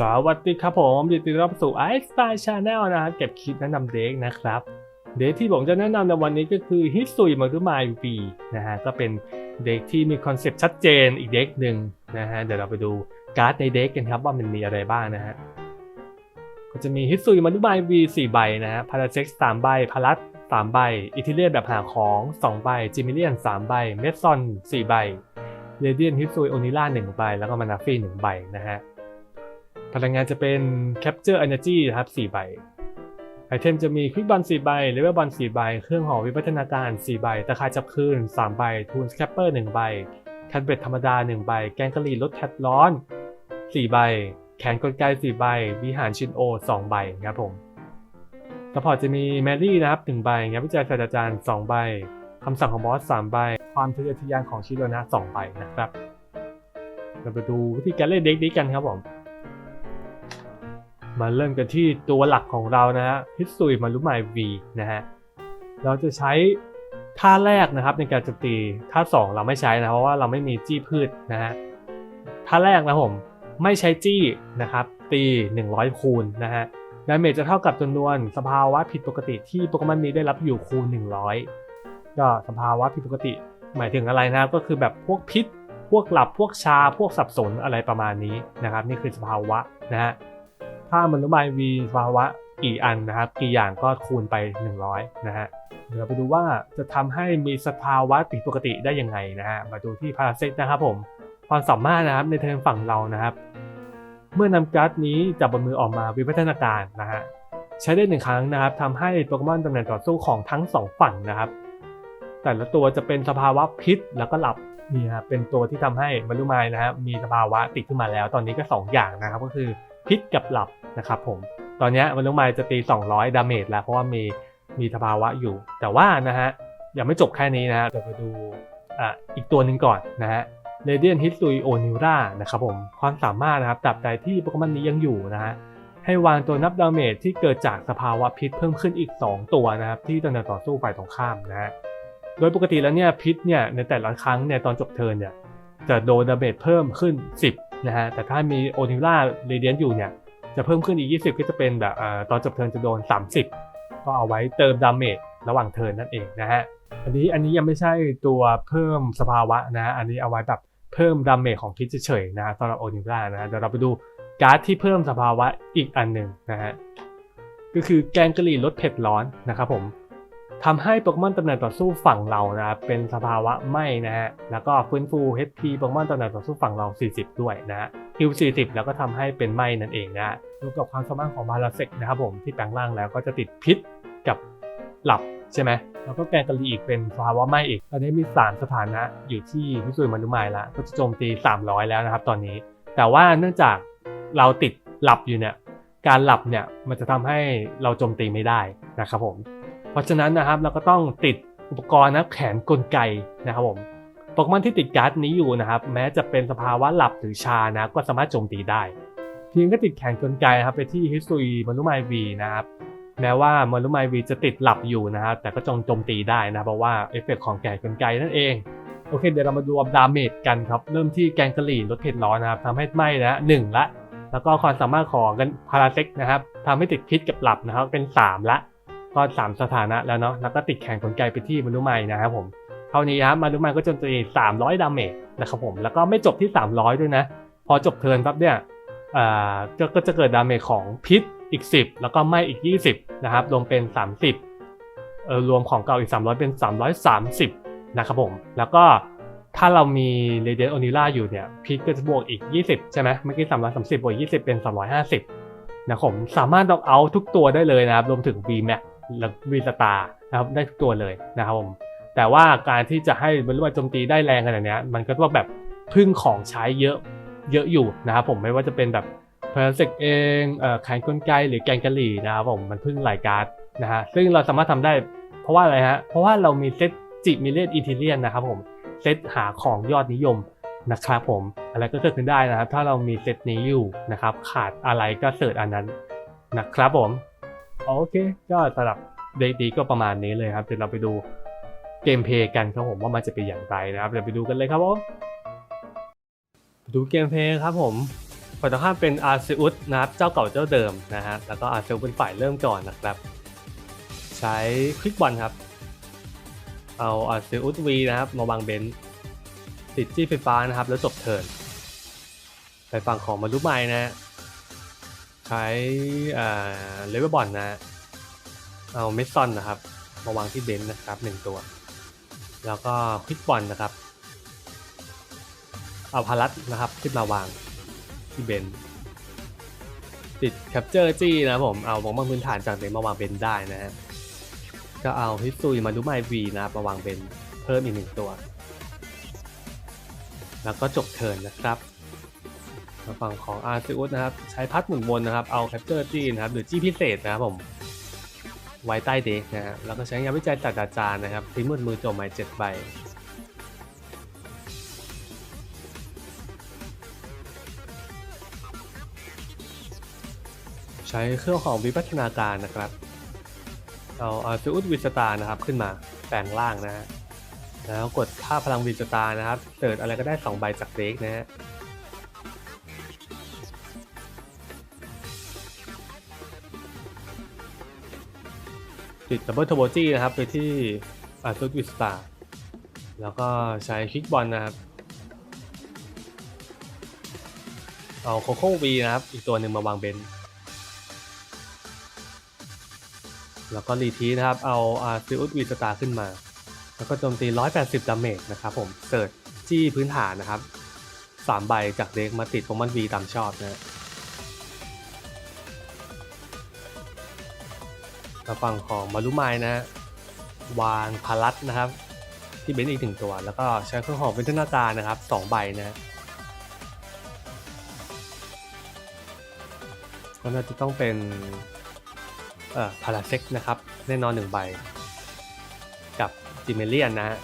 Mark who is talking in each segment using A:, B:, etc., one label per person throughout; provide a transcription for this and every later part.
A: สวัสดีครับผมยินดีต้อนรับสู่ i s t y l e Channel นะครับเก็บคลิปแนะนำเด็กนะครับ เด็กที่ผมจะแนะนำในวันนี้ก็คือฮิสุยมารุมายบีนะฮะก็เป็นเด็กที่มีคอนเซปต์ชัดเจนอีกเด็กหนึ่งนะฮะเดี๋ยวเราไปดูการ์ดในเด็กกันครับว่ามันมีอะไรบ้างนะฮะก็จะมีฮิสุยมารุมายบีสี่ใบนะฮะพาราเซ็กสามใบพารัสสามใบอิทิเลียนแบบหาของสองใบจิมิเลียนสามใบเมสซอนสี่ใบเรเดียนฮิสุยโอนิล่าหนึ่งใบแล้วก็มานาฟี่หนึ่งใบนะฮะ พลังงานจะเป็น Capture Energy ครับ4ใบไอเทมจะมีควิกบอล4ใบเลเวลบอล4ใบ เครื่องหอวิวัฒนาการ 4 ใบ ตะขายจับคืน 3 ใบ ทูนสแคปเปอร์ 1 ใบ แคนเบตธรรมดา 1 ใบ แกงกะหรี่ลดแคทร้อน 4 ใบ แขนกลไก4ใบ วิหารชินโอ 2 ใบครับผมสปอร์ตจะมีแมรี่นะครับ1ใบงานวิจัยศาสตราจารย์ 2 ใบคำสั่งของบอส 3 ใบ ความทะเยอทะยานของชิโรนะ 2 ใบนะครับ เราไปดูวิธีการเล่นเด็กนี้กันครับผม มาเริ่มกันที่ตัวหลักของเรานะฮะฮิตซุยมารุมายวีนะฮะเราจะใช้ท่าแรกนะครับในการโจมตีท่าสองเราไม่ใช้นะเพราะว่าเราไม่มีจี้พืชนะฮะท่าแรกนะผมไม่ใช้จี้นะครับตี 100 คูณนะฮะดาเมจจะเท่ากับจำนวนสภาวะผิดปกติที่โปเกมอนนี้ได้รับอยู่คูณ 100 ก็สภาวะผิดปกติ หมายถึงอะไรนะก็คือแบบพวกพิษ พวกหลับพวกชาพวกสับสนอะไรประมาณนี้นะครับ นี่คือสภาวะนะฮะ ถ้ามันระบายวีสภาวะกี่อันนะครับ กี่อย่างก็คูณไป 100 นะฮะเดี๋ยวไปดูว่าจะทำให้มีสภาวะผิดปกติได้ยังไงนะฮะมาดูที่พาราเซตนะครับผมความสามารถนะครับในเทิร์นฝั่งเรานะครับ เมื่อนำการ์ดนี้จากบนมือออกมาวิวัฒนาการนะฮะใช้ได้หนึ่งครั้งนะครับทำให้โปเกมอนตำแหน่งต่อสู้ของทั้งสองฝั่งนะครับ แต่ละตัวจะเป็นสภาวะพิษแล้วก็หลับนี่ครับเป็นตัวที่ทำให้บรรลุไมายนะครับมีสภาวะติดขึ้นมาแล้ว ตอนนี้ก็ 2 อย่างนะครับก็คือ พิษกับหลับนะครับผม ตอนนี้บรรลุไมายจะตี 200 ดาเมจแล้ว เพราะว่ามีมีสภาวะอยู่ แต่ว่านะฮะยังไม่จบแค่นี้นะฮะเดี๋ยวไปดูอะอีกตัวหนึ่งก่อนนะฮะเรเดียนฮิสุยโอนิวรานะครับผม ความสามารถนะครับตราบใดที่โปเกมอนนี้ยังอยู่นะฮะให้วางตัวนับดาเมจที่เกิดจากสภาวะพิษเพิ่มขึ้นอีก 2 ตัวนะครับที่ตำแหน่งต่อสู้ฝ่ายตรงข้ามนะฮะโดยปกติแล้วเนี่ยพิษเนี่ยในแต่ละครั้งเนี่ยตอนจบเทิร์นเนี่ยจะโดนดาเมจเพิ่มขึ้น 10 นะฮะแต่ถ้ามีโอนิล่าเรเดียนอยู่เนี่ยจะเพิ่มขึ้นอีก 20 ก็จะเป็นแบบอตอนจบเทิร์นจะโดน 30 ก็เอาไว้เติมดาเมจระหว่างเทิร์นนั่นเองนะฮะอันนี้อันนี้ยังไม่ใช่ตัวเพิ่มสภาวะนะอันนี้เอาไว้แบบเพิ่มดาเมจของพิษเฉยๆนะฮะสำหรับโอนิล่านะเดี๋ยวเราไปดูการ์ดที่เพิ่มสภาวะอีกอันหนึ่งนะฮะก็คือแกงกะหรี่ลดเผ็ดร้อนนะครับผม ทำให้โปเกมอนตำแหน่งต่อสู้ฝั่งเรานะครับเป็นสภาวะไม้นะฮะแล้วก็ฟื้นฟู HP โปเกมอนตำแหน่งต่อสู้ฝั่งเรา 40 ด้วยนะฮะฮิว40 แล้วก็ทำให้เป็นไม้นั่นเองนะฮะรวมกับความสามารถของบาลาเซกนะครับผมที่แปลงร่างแล้วก็จะติดพิษกับหลับใช่ไหมแล้วก็แกงกะหรี่อีกเป็นสภาวะไม้อีก ตอนนี้มี 3 สถานะอยู่ที่พิสุยมนุมายละก็จะโจมตี 300 แล้วนะครับตอนนี้ แต่ว่าเนื่องจากเราติดหลับอยู่เนี่ยการหลับเนี่ยมันจะทำให้เราโจมตีไม่ได้นะครับผม เพราะฉะนั้นนะครับเราก็ต้องติดอุปกรณ์นะแขนกลไกนะครับผมโปเกมอนที่ติดการ์ดนี้อยู่นะครับ แม้จะเป็นสภาวะหลับหรือชานะก็สามารถโจมตีได้เพียงแค่ติดแขนกลไกนะครับไปที่ฮิซุยมารุไมวีนะครับแม้ว่ามารุไมวีจะติดหลับอยู่นะครับแต่ก็จงโจมตีได้นะเพราะว่าเอฟเฟกต์ของแขนกลไกนั่นเองโอเคเดี๋ยวเรามาดูดาเมจกันครับ เริ่มที่แกงกะหรี่ลดเผ็ดร้อนนะครับทำให้ไหม้นะหนึ่งละ แล้วก็ความสามารถของกันพาราเซ็กนะครับทำให้ติดพิษกับหลับนะครับเป็น 3 ละ ก็ 3 สถานะแล้วเนาะแล้วก็ติดแข่งกลไกไปที่มนุษย์ใหม่นะครับผมเท่านี้ครับมนุษย์ใหม่ก็โจมตี300ดาเมจนะครับผมแล้วก็ไม่จบที่ 300 ด้วยนะ พอจบเทิร์นปั๊บเนี่ยอ่าก็ก็จะเกิดดาเมจของพิษอีก 10 แล้วก็ไหม้อีก 20 นะครับ รวมเป็น 30เออรวมของเก่าอีก 300 เป็น 330 นะครับผม แล้วก็ถ้าเรามีเรเดียนโอนิล่าอยู่เนี่ย พิษก็จะบวกอีก 20 ใช่ไหมเมื่อกี้ 330 บวก 20 เป็น 350 นะครับผม สามารถล็อกเอาทุกตัวได้เลยนะครับ รวมถึง V Max และ V Star นะครับได้ทุกตัวเลยนะครับผมแต่ว่าการที่จะให้บรรลุโจมตีได้แรงขนาดนี้มันก็ต้องแบบพึ่งของใช้เยอะเยอะอยู่นะครับผมไม่ว่าจะเป็นแบบเพลสเเองเออแขนกลไกหรือแกงกะหรี่นะครับผมมันพึ่งหลายการ์ดนะฮะซึ่งเราสามารถทำได้เพราะว่าอะไรฮะเพราะว่าเรามีเซตจิมิเลตอีทิเลียนนะครับผมเซตหาของยอดนิยมนะครับผมอะไรก็เกิดขึ้นได้นะครับ ถ้าเรามีเซตนี้อยู่นะครับ ขาดอะไรก็เสิร์ชอันนั้นนะครับผม โอเค ก็สำหรับเดดีก็ประมาณนี้เลยครับเดี๋ยวเราไปดูเกมเพลย์กันครับผมว่ามันจะเป็นอย่างไรนะครับเดี๋ยวไปดูกันเลยครับผมดูเกมเพลย์ครับผมฝ่ายตรงข้ามเป็นอาร์ซิอุสนะครับเจ้าเก่าเจ้าเดิมนะฮะแล้วก็อาร์ซิอุสเป็นฝ่ายเริ่มก่อนนะครับ ใช้คลิกบอลครับ เอาอาร์ซิอุสวีนะครับมาวางเบนติดจี้ไฟฟ้านะครับแล้วจบเทิร์นไปฝั่งของมารุไมนะฮะ ใช้เลเวอร์บอลนะเอาเมสซอนนะครับ มาวางที่เบนซ์นะครับหนึ่งตัว แล้วก็ควิกบอลนะครับ เอาพารัตนะครับขึ้นมาวางที่เบนซ์ติดแคปเจอร์จี้นะผมเอาบองบางพื้นฐานจากเบนมาวางเบนซ์ได้นะฮะก็เอาฮิซุยมาดูไมวีนะครับมาวางเบนซ์เพิ่มอีกหนึ่งตัว แล้วก็จบเทิร์นนะครับ มาฝั่งของอาร์ซิอุสนะครับ ใช้พัดหมุนวนนะครับ เอาแคปเจอร์จีนะครับ หรือจี้พิเศษนะครับผม ไว้ใต้เด็กนะฮะแล้วก็ใช้งานวิจัยจากอาจารย์นะครับทิ้งมือมือโจมไม้เจ็ดใบใช้เครื่องของวิวัฒนาการนะครับ เอาอาฟิอุสวิสตานะครับขึ้นมาแปลงล่างนะฮะแล้วกดค่าพลังวิสตานะครับเติร์ดอะไรก็ได้ 2 ใบจากเด็กนะฮะ ติดดับเบิลท r โบจี้นะครับไปที่อาร์ซุดวิสตาแล้วก็ใช้คิกบอลนะครับ เอาโคโค่วีนะครับ อีกตัวหนึ่งมาวางเบนแล้วก็รีทีนะครับ เอาอาร์ซิอุสวีสตาขึ้นมา แล้วก็โจมตี 180 ดาเมจนะครับผมเสิร์ชจี้พื้นฐานนะครับ3ใบจากเด็กมาติดโปรมอนวีตามชอบนะ มาฝั่งของมารุไมนะ วางพารัตนะครับ ที่เบนอีกหนึ่งตัว แล้วก็ใช้เครื่องหอมเป็นทนาการนะครับสองใบนะฮะก็น่าจะต้องเป็นเอ่อพาราเซ็กนะครับ แน่นอนหนึ่งใบ กับจิเมเลียนนะฮะ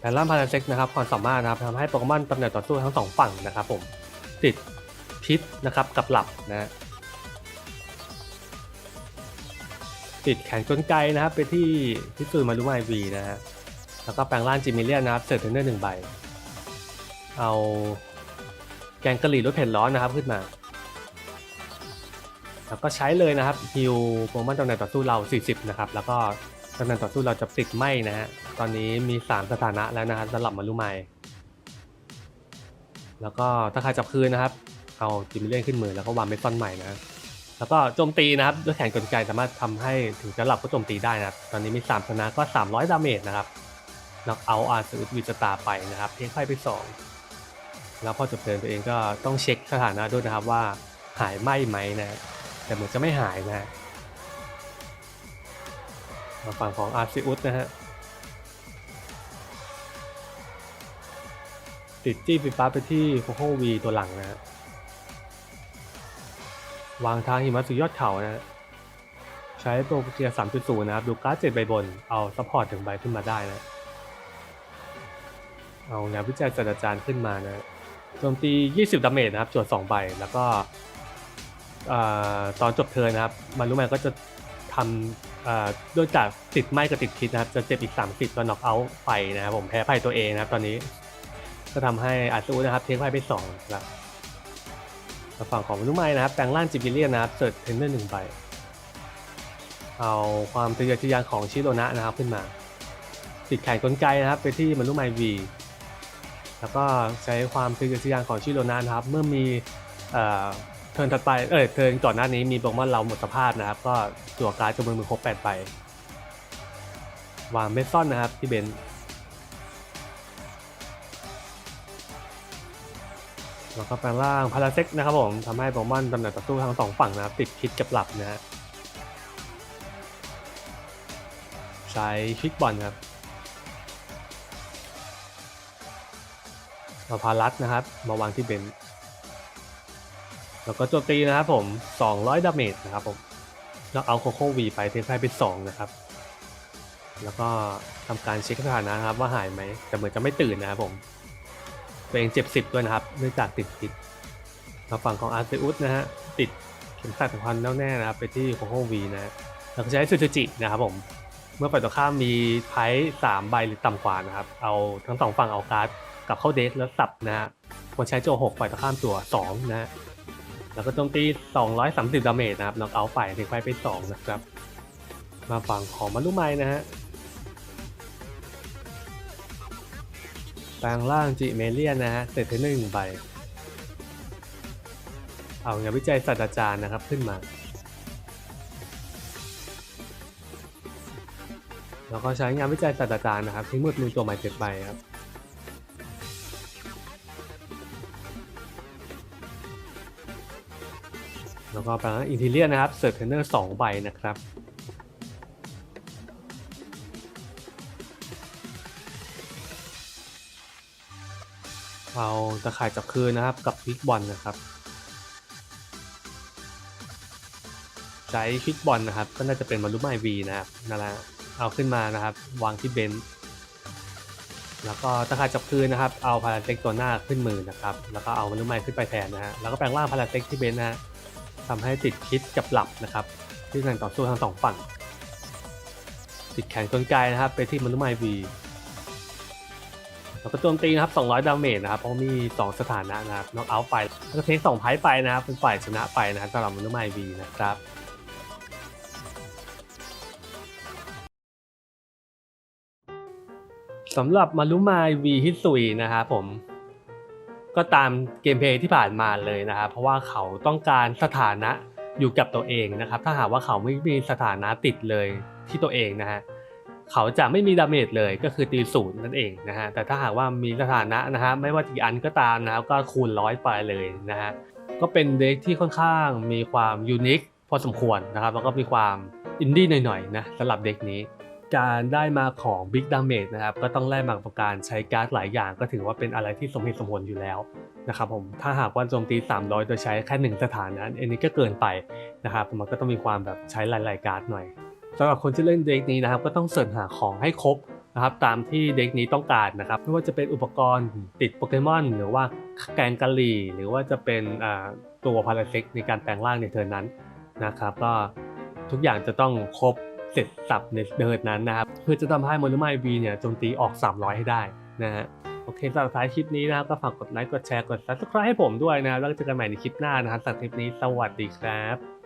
A: แต่ล่ามพาราเซ็กนะครับความสามารถนะครับทำให้โปเกมอนตำแหน่งต่อสู้ทั้งสองฝั่งนะครับผมติดพิษนะครับกับหลับนะ ติดแขนกลไกนะครับ ไปที่พิสูนมารุไมวีนะฮะแล้วก็แปลงร่างจิมิเลียนนะครับเสิร์ฟเทนเนอร์หนึ่งใบ เอาแกงกะหรี่รสเผ็ดร้อนนะครับขึ้นมา แล้วก็ใช้เลยนะครับฮิวโปรโมชั่นตำแหน่งต่อสู้เรา 40 นะครับ แล้วก็ตำแหน่งต่อสู้เราจะติดไหมนะฮะ ตอนนี้มี 3 สถานะแล้วนะครับสำหรับมารุไมแล้วก็ถ้าใครจับคืนนะครับ เอาจิมิเลียนขึ้นมือแล้วก็วางเมซอนใหม่นะ แล้วก็โจมตีนะครับด้วยแขนกลไกสามารถทำให้ถึงจะหลับก็โจมตีได้นะครับ ตอนนี้มี3ชนะก็ 300 ดาเมจนะครับน็อกเอาอาร์ซูวิจตาไปนะครับเพียงไพ่ไป 2 แล้วพอจบเทิร์นตัวเองก็ต้องเช็คสถานะด้วยนะครับว่าหายไหมไหมนะแต่เหมือนจะไม่หายนะฮะมาฝั่งของอาร์ซิอุสนะฮะติดจี้ไฟฟ้าไปที่โคโควีตัวหลังนะฮะ วางทางหิมะสุดยอดเขานะใช้ตัวเกียร์3.0 นะครับ ดูการ์ดเจ็ดใบบน เอาซัพพอร์ตถึงใบขึ้นมาได้นะ เอางานวิจัยศาสตราจารย์ขึ้นมานะโจมตี 20 ดาเมจนะครับจวด2ใบ แล้วก็ตอนจบเทิร์นนะครับ มันรู้ไหมก็จะทำด้วยจากติดไหมกับติดพิษนะครับ จะเจ็บอีก 30ตัวน็อกเอาท์ไปนะครับผมแพ้ไพ่ตัวเองนะครับตอนนี้ ก็ทำให้อาซูนะครับเทคไพ่ไป2นะครับ ฝั่งของมนุษย์ไม้นะครับแปลงร่างจิบิเลียนนะครับเสิร์ชเทนเนอร์หนึ่งใบเอาความทะเยอทะยานของชิโรนะนะครับขึ้นมาติดแขนกลไกนะครับไปที่มนุษย์ไม้วีแล้วก็ใช้ความทะเยอทะยานของชิโรนะนะครับ เมื่อมีเอ่อเทิร์นถัดไปเออเทิร์นก่อนหน้านี้มีโปเกมอนเราหมดสภาพนะครับ ก็จั่วการ์ดจำนวนมือครบ8ใบวางเมสซอนนะครับที่เบนซ์ แล้วก็แปลงร่างพาราเซ็กนะครับผมทำให้โปเกมอนตำแหน่งต่อสู้ทั้งสองฝั่งนะครับติดพิษกับหลับนะฮะใช้คลิกบอลครับเอาพารัสนะครับ มาวางที่เบนแล้วก็โจมตีนะครับผม 200 ดาเมจนะครับผมแล้วเอาโคโค่วีไปเทคไพ่เป็น2นะครับ แล้วก็ทำการเช็คสถานะครับว่าหายไหมแต่เหมือนจะไม่ตื่นนะครับผม ตัวเองเจ็บสิบด้วยนะครับเนื่องจากติดพิษมาฝั่งของอาร์เซอุสนะฮะติดเข็มขัดสำคัญแน่วแน่นะครับไปที่โคโฮวีนะฮะแล้วก็ใช้ซูซูจินะครับผมเมื่อฝ่ายตรงข้ามมีไพ่สามใบหรือต่ำกว่านะครับเอาทั้งสองฝั่งเอาการ์ดกลับเข้าเดสแล้วสับนะฮะคนใช้โจ6ปล่อยตะข้ามตัว2นะฮะแล้วก็โจมตี230ดาเมจนะครับน็อกเอาท์ไปเทคไฟไป2นะครับมาฝั่งของมารุไมนะฮะ แปลงร่างจิเมเลียนนะฮะเสร็จเทนเนอร์หนึ่งใบ เอางานวิจัยศาสตราจารย์นะครับขึ้นมา แล้วก็ใช้งานวิจัยศาสตราจารย์นะครับทิ้งหมดมือตัวใหม่เจ็ดใบครับแล้วก็แปลงอินทีเลียนนะครับเสิร์ฟเทนเนอร์สองใบนะครับ เอาตะข่ายจับคืนนะครับกับพิกบอลนะครับ ใช้พิกบอลนะครับ ก็น่าจะเป็นมารุไมวีนะครับนั่นแหละเอาขึ้นมานะครับ วางที่เบนซ์แล้วก็ตะข่ายจับคืนนะครับ เอาพาราเต็กตัวหน้าขึ้นมือนะครับ แล้วก็เอามารุไมขึ้นไปแทนนะฮะแล้วก็แปลงร่างพาราเต็กที่เบนซ์นะฮะทำให้ติดคิดกับหลับนะครับ ที่การต่อสู้ทั้งสองฝั่งติดแขนกลไกนะครับ ไปที่มารุไมวี แล้วก็โจมตีนะครับ200 ดาเมจนะครับเพราะมี 2 สถานะนะครับน็อกเอาท์ไป แล้วก็เทค2ไพ่ไปนะครับเป็นฝ่ายชนะไปนะครับสำหรับมนุษย์ไมวีนะครับสำหรับมารุไมวีฮิสุยนะครับผมก็ตามเกมเพลย์ที่ผ่านมาเลยนะครับเพราะว่าเขาต้องการสถานะอยู่กับตัวเองนะครับ ถ้าหากว่าเขาไม่มีสถานะติดเลยที่ตัวเองนะฮะ เขาจะไม่มีดาเมจเลยก็คือตีศูนย์นั่นเองนะฮะแต่ถ้าหากว่ามีสถานะนะฮะไม่ว่ากี่อันก็ตามนะครับก็คูณร้อยไปเลยนะฮะก็เป็นเด็กที่ค่อนข้างมีความยูนิคพอสมควรนะครับแล้วก็มีความอินดี้หน่อยๆนะสำหรับเด็กนี้ การได้มาของ Big Damage นะครับก็ต้องแลกมากับการใช้การ์ดหลายอย่าง ก็ถือว่าเป็นอะไรที่สมเหตุสมผลอยู่แล้วนะครับผมถ้าหากว่าโจมตี 300 โดยใช้แค่หนึ่งสถานะอันนี้ก็เกินไปนะครับมันก็ต้องมีความแบบใช้หลาย ๆ การ์ดหน่อย สำหรับคนที่เล่นเด็กนี้นะครับ ก็ต้องเสิร์ชหาของให้ครบนะครับ ตามที่เด็กนี้ต้องการนะครับ ไม่ว่าจะเป็นอุปกรณ์ติดโปเกมอนหรือว่าแกงกะหรี่ หรือว่าจะเป็นตัวพาราเซ็กในการแปลงร่างในเทิร์นนั้นนะครับ ก็ทุกอย่างจะต้องครบเสร็จสับในเทิร์นนั้นนะครับเพื่อจะทำให้โมโนไมวีเนี่ยโจมตีออก 300 ให้ได้นะฮะโอเคสำหรับท้ายคลิปนี้นะครับก็ฝากกดไลค์กดแชร์กด subscribe ให้ผมด้วยนะครับแล้วเจอกันใหม่ในคลิปหน้านะครับสำหรับคลิปนี้สวัสดีครับ